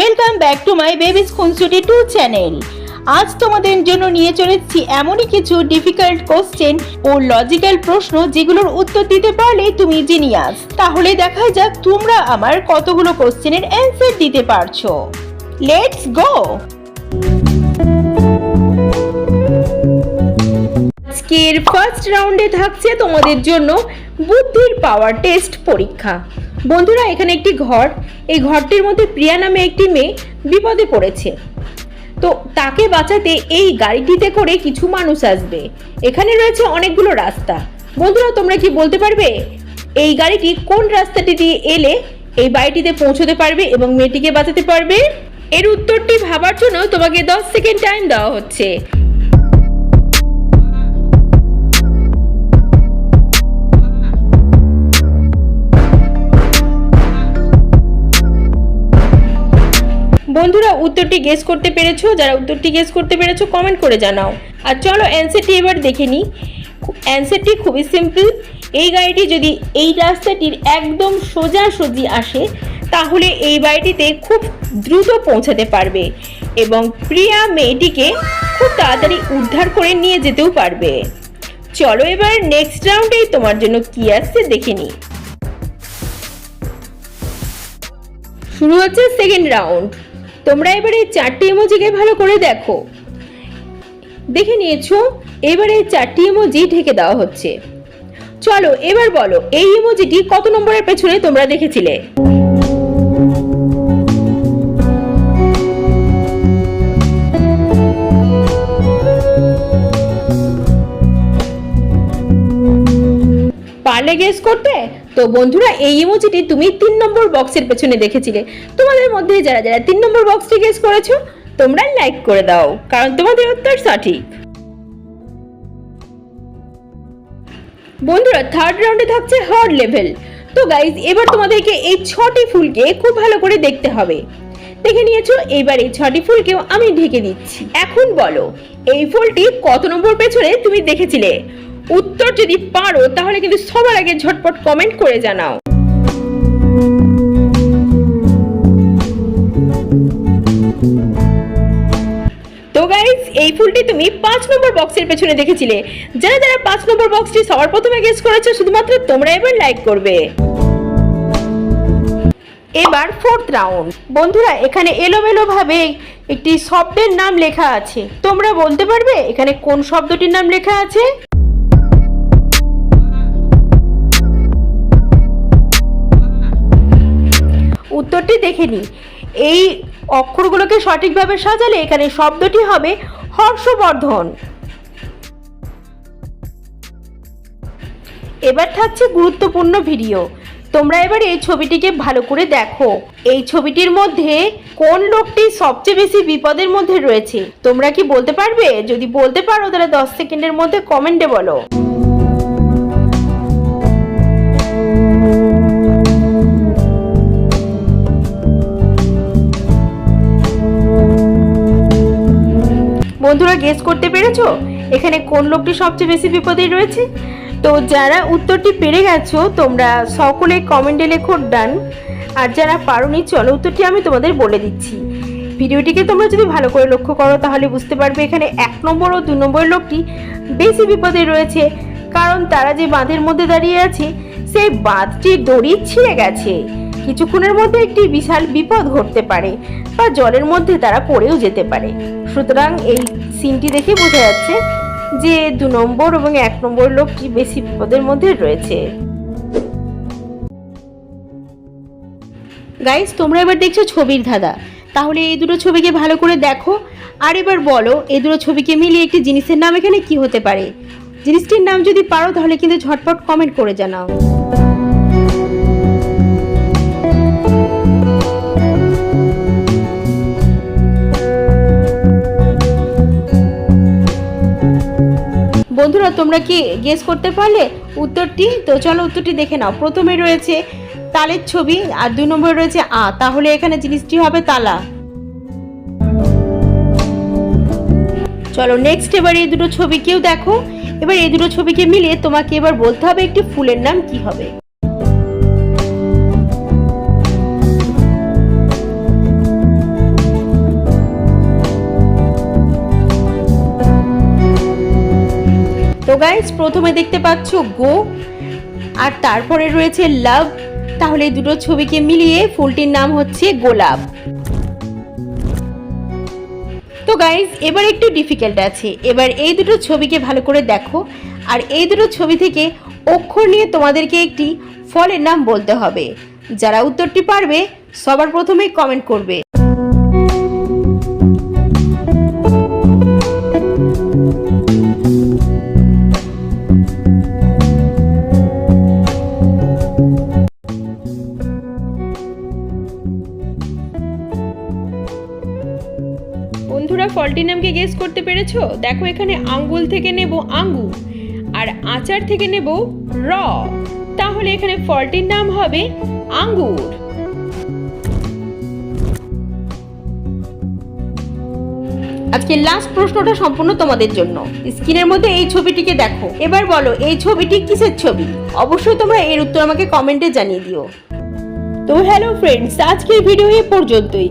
Welcome back to my babies খুনসুটি two channel আজ তোমাদের জন্য নিয়ে চলেছি এমনই কিছু ডিফিকাল্ট কোশ্চেন ও লজিক্যাল প্রশ্ন যেগুলোর উত্তর দিতে পারলে তুমি জিনিয়াস তাহলে দেখা যাক তোমরা আমার কতগুলো কোশ্চেনের অ্যান্সার দিতে পারছ। লেটস গো আজকের ফার্স্ট রাউন্ডে থাকছে তোমাদের জন্য বুদ্ধির পাওয়ার টেস্ট পরীক্ষা। বন্ধুরা, এখানে একটি ঘর। এই ঘরটির মধ্যে প্রিয়া নামে একটি মেয়ে বিপদে পড়েছে। তো তাকে বাঁচাতে এই গাড়িটিতে করে কিছু মানুষ আসবে। এখানে রয়েছে অনেকগুলো রাস্তা। বন্ধুরা, তোমরা কি বলতে পারবে, এই গাড়িটি কোন রাস্তাটি দিয়ে এলে এই বাড়িটিতে পৌঁছতে পারবে এবং মেয়েটিকে বাঁচাতে পারবে? এর উত্তরটি ভাবার জন্য তোমাকে দশ সেকেন্ড টাইম দেওয়া হচ্ছে। বন্ধুরা উত্তরটি গেস করতে পেরেছ? যারা উত্তরটি গেস করতে পেরেছ কমেন্ট করে জানাও। আর চলো অ্যান্সারটি এবার দেখে নিই। অ্যান্সারটি খুবই সিম্পল এই গাড়িটি যদি এই রাস্তাটির একদম সোজাসুজি আসে, তাহলে এই বাড়িটিতে খুব দ্রুত পৌঁছাতে পারবে এবং প্রিয়া মেয়েটিকে খুব তাড়াতাড়ি উদ্ধার করে নিয়ে যেতেও পারবে। চলো এবার নেক্সট রাউন্ডে তোমার জন্য কি আসছে দেখে নিই। শুরু হচ্ছে সেকেন্ড রাউন্ড তোমরা এবারে এই চারটি ইমোজিকে ভালো করে দেখো। দেখে নিয়েছো, এবারে এই চারটি ইমোজি ঢেকে দেওয়া হচ্ছে। চলো, এবার বলো, এই ইমোজিটি কত নম্বরের পেছনে তোমরা দেখেছিলে? পারলে গেস করতে? তো বন্ধুরা, এই ইমোজিটি তুমি তিন নম্বর বক্সের পেছনে দেখেছিলে। তোমাদের মধ্যে যারা যারা তিন নম্বর বক্সটি গেস করেছ, তোমরা লাইক করে দাও, কারণ তোমাদের উত্তর সঠিক। বন্ধুরা থার্ড রাউন্ডে থাকছে হার্ড লেভেল তো গাইজ এবার তোমাদেরকে এই ছটি ফুলকে খুব ভালো করে দেখতে হবে। দেখে নিয়েছো এইবার এই ছটি ফুলকেও আমি ঢেকে দিচ্ছি। এখন বলো, এই ফুলটি কত নম্বর পেছনে তুমি দেখেছিলে? উত্তর যদি পারো, তাহলে কিন্তু সবার আগে ঝটপট কমেন্ট করে জানাও। তো গাইস এই ফুলটি তুমি পাঁচ নম্বর বক্সের পেছনে দেখেছিলে। যারা যারা পাঁচ নম্বর বক্সটি সবার প্রথমে গেস করেছ, শুধুমাত্র তোমরা এবার লাইক করবে। এবার ফোর্থ রাউন্ড বন্ধুরা, এখানে এলোমেলো ভাবে একটি শব্দের নাম লেখা আছে। তোমরা বলতে পারবে, এখানে কোন শব্দটির নাম লেখা আছে? উত্তরটি দেখে নিই। এই অক্ষরগুলোকে সঠিকভাবে সাজালে এখানে শব্দটি হবে হর্ষবর্ধন। এবার থাকছে গুরুত্বপূর্ণ ভিডিও। তোমরা এবার এই ছবিটিকে ভালো করে দেখো। এই ছবিটির মধ্যে কোন লোকটি সবচেয়ে বেশি বিপদের মধ্যে রয়েছে? তোমরা কি বলতে পারবে? যদি বলতে পারো, তাহলে দশ সেকেন্ডের মধ্যে কমেন্টে বলো। বন্ধুরা গেস করতে পেরেছ? এখানে কোন লোকটি সবচেয়ে বেশি বিপদে রয়েছে? তো যারা উত্তরটি পেরে গেছো, তোমরা সকলে কমেন্টে লেখো ডান আর যারা পারোনি, চলো উত্তরটি আমি তোমাদের বলে দিচ্ছি। ভিডিওটিকে তোমরা যদি ভালো করে লক্ষ্য করো, তাহলে বুঝতে পারবে এখানে এক নম্বর ও দু নম্বর লোকটি বেশি বিপদে রয়েছে। কারণ তারা যে বাঁধের মধ্যে দাঁড়িয়ে আছে, সেই বাঁধটি দড়ি ছিঁড়ে গেছে। কিছুক্ষণের মধ্যে একটি বিশাল বিপদ ঘটতে পারে, বা জলের মধ্যে তারা পড়েও যেতে পারে। সুতরাং এই সিনটি দেখে বোঝা যাচ্ছে যে দু নম্বর এবং এক নম্বর লোকটি বেশি বিপদের মধ্যে রয়েছে। গাইস তোমরা এবার দেখছ ছবির ধাঁধা। তাহলে এই দুটো ছবিকে ভালো করে দেখো। আর এবার বলো, এই দুটো ছবিকে মিলিয়ে একটি জিনিসের নাম এখানে কি হতে পারে? জিনিসটির নাম যদি পারো, তাহলে কিন্তু ঝটপট কমেন্ট করে জানাও। বন্ধুরা, তোমরা কি গেস করতে পারলে? উত্তরটি? তো চলো উত্তরটি দেখে নাও। প্রথমে রয়েছে তালের ছবি আর দুই নম্বরে রয়েছে আ। তাহলে এখানে জিনিসটি হবে তালা। চলো নেক্সট এবার এই দুটো ছবি কেউ দেখো। এবার এই দুটো ছবিকে মিলিয়ে তোমাকে এবার বলতে হবে একটি ফুলের নাম কি হবে। গাইস প্রথমে দেখতে পাচ্ছ গো আর তারপরে রয়েছে লাভ তাহলে দুটো ছবিকে মিলিয়ে ফুলটির নাম হচ্ছে গোলাপ তো গাইজ এবার একটু ডিফিকাল্ট আছে। এবার এই দুটো ছবিকে ভালো করে দেখো। আর এই দুটো ছবি থেকে অক্ষর নিয়ে তোমাদেরকে একটি ফলের নাম বলতে হবে। যারা উত্তরটি পারবে, সবার প্রথমেই কমেন্ট করবে। ফলটির নামকে গেস করতে পেরেছ? দেখো এখানে আঙ্গুল থেকে নেব আঙ্গুর আর আচার থেকে নেব র। তাহলে এখানে ফলটির নাম হবে আঙ্গুর। আজকে লাস্ট প্রশ্নটা সম্পূর্ণ তোমাদের জন্য। স্ক্রিনের মধ্যে এই ছবিটিকে দেখো। এবার বলো এই ছবিটি কিসের ছবি? অবশ্যই তোমরা এর উত্তর আমাকে কমেন্টে জানিয়ে দিও। তো হ্যালো ফ্রেন্ডস আজকের ভিডিও এ পর্যন্তই।